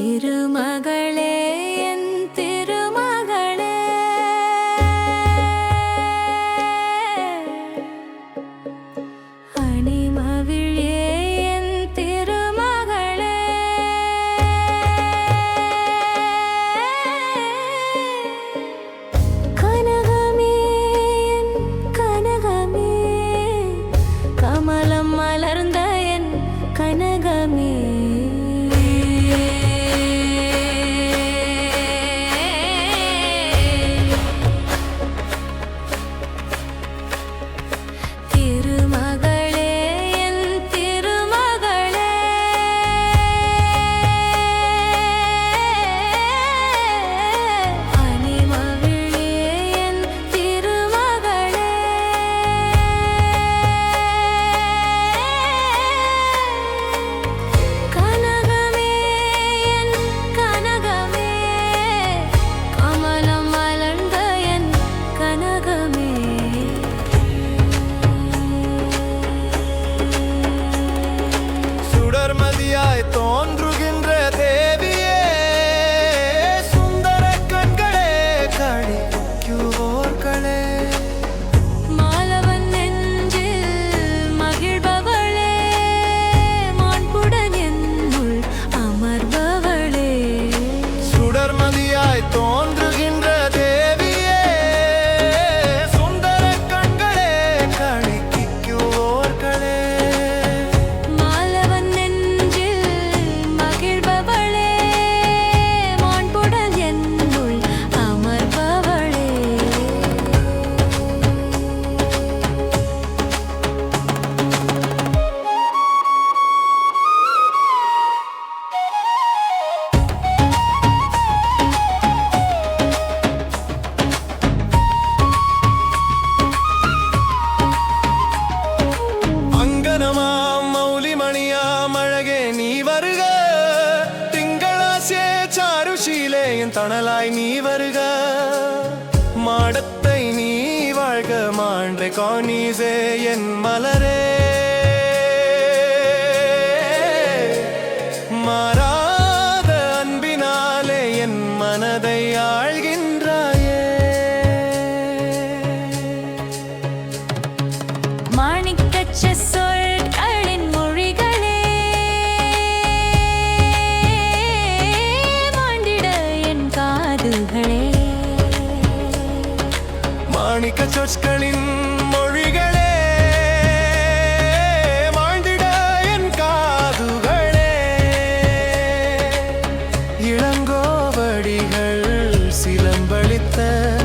திருமகளே என் திருமகளே. அணிமவிழியே என் திருமகளே. கனகமே என் கனகமே. கமலம் மலர்ந்த என் கனகமே. அழகே நீ வருக. திங்களாசே சாருஷீலே என் தணலாய் நீ வருக. மாடத்தை நீ வாழ்க மாண்ட காணீசே என் மலரே. மாறாத அன்பினாலே right